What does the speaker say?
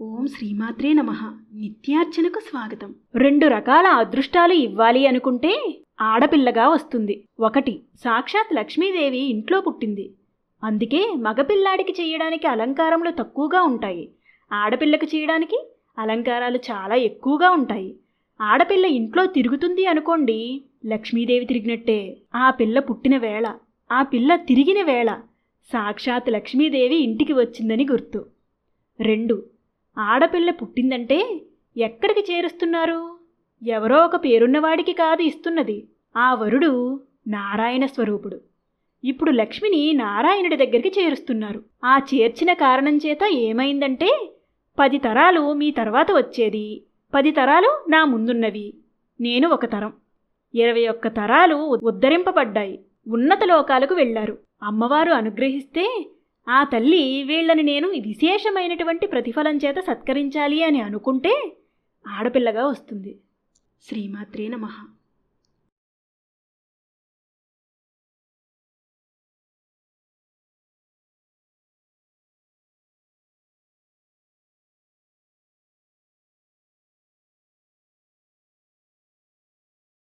ఓం శ్రీమాత్రే నమ. నిత్యార్చనకు స్వాగతం. రెండు రకాల అదృష్టాలు ఇవ్వాలి అనుకుంటే ఆడపిల్లగా వస్తుంది. ఒకటి సాక్షాత్ లక్ష్మీదేవి ఇంట్లో పుట్టింది. అందుకే మగపిల్లాడికి చేయడానికి అలంకారములు తక్కువగా ఉంటాయి. ఆడపిల్లకు చేయడానికి అలంకారాలు చాలా ఎక్కువగా ఉంటాయి. ఆడపిల్ల ఇంట్లో తిరుగుతుంది అనుకోండి లక్ష్మీదేవి తిరిగినట్టే ఆ పిల్ల పుట్టిన వేళ ఆ పిల్ల తిరిగిన వేళ సాక్షాత్ లక్ష్మీదేవి ఇంటికి వచ్చిందని గుర్తు. రెండు ఆడపిల్ల పుట్టిందంటే ఎక్కడికి చేరుస్తున్నారు? ఎవరో ఒక పేరున్నవాడికి కాదు ఇస్తున్నది. ఆ వరుడు నారాయణ స్వరూపుడు. ఇప్పుడు లక్ష్మిని నారాయణుడి దగ్గరికి చేరుస్తున్నారు. ఆ చేర్చిన కారణం చేత ఏమైందంటే పది తరాలు మీ తర్వాత వచ్చేది. పది తరాలు నా ముందున్నవి. నేను ఒక తరం. ఇరవై ఒక్క తరాలు ఉద్ధరింపబడ్డాయి. ఉన్నత లోకాలకు వెళ్ళారు. అమ్మవారు అనుగ్రహిస్తే ఆ తల్లి వీళ్ళని నేను విశేషమైనటువంటి ప్రతిఫలం చేత సత్కరించాలి అని అనుకుంటే ఆడపిల్లగా వస్తుంది. శ్రీమాత్రే నమః.